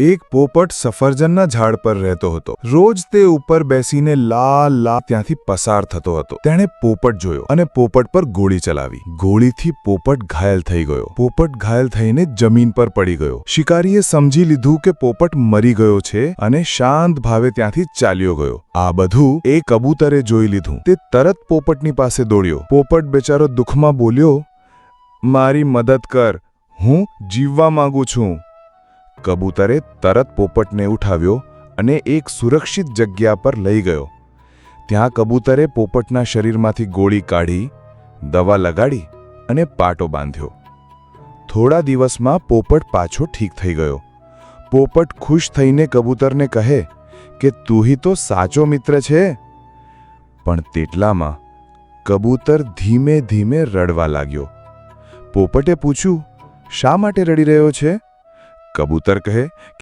એક પોપટ સફરજનના ઝાડ પર રહેતો હતો. રોજ તે ઉપર બેસીને લા લા ત્યાંથી પસાર થતો હતો. તેણે પોપટ જોયો અને પોપટ પર ગોળી ચલાવી. ગોળીથી પોપટ ઘાયલ થઈ ગયો. પોપટ ઘાયલ થઈને જમીન પર પડી ગયો. શિકારીએ સમજી લીધું કે પોપટ મરી ગયો છે અને શાંત ભાવે ત્યાંથી ચાલ્યો ગયો. આ બધું એ કબૂતરે જોઈ લીધું. તે તરત પોપટની પાસે દોડ્યો. પોપટ બેચારો દુઃખમાં બોલ્યો, મારી મદદ કર. હું જીવવા માંગુ છું. કબૂતરે તરત પોપટને ઉઠાવ્યો અને એક સુરક્ષિત જગ્યા પર લઈ ગયો. ત્યાં કબૂતરે પોપટના શરીરમાંથી ગોળી કાઢી, દવા લગાડી અને પાટો બાંધ્યો. થોડા દિવસમાં પોપટ પાછો ઠીક થઈ ગયો. પોપટ ખુશ થઈને કબૂતરને કહે કે, તું હી તો સાચો મિત્ર છે. પણ તેટલામાં કબૂતર ધીમે ધીમે રડવા લાગ્યો. પોપટે પૂછ્યું, શા માટે રડી રહ્યો છે? કબૂતર કહે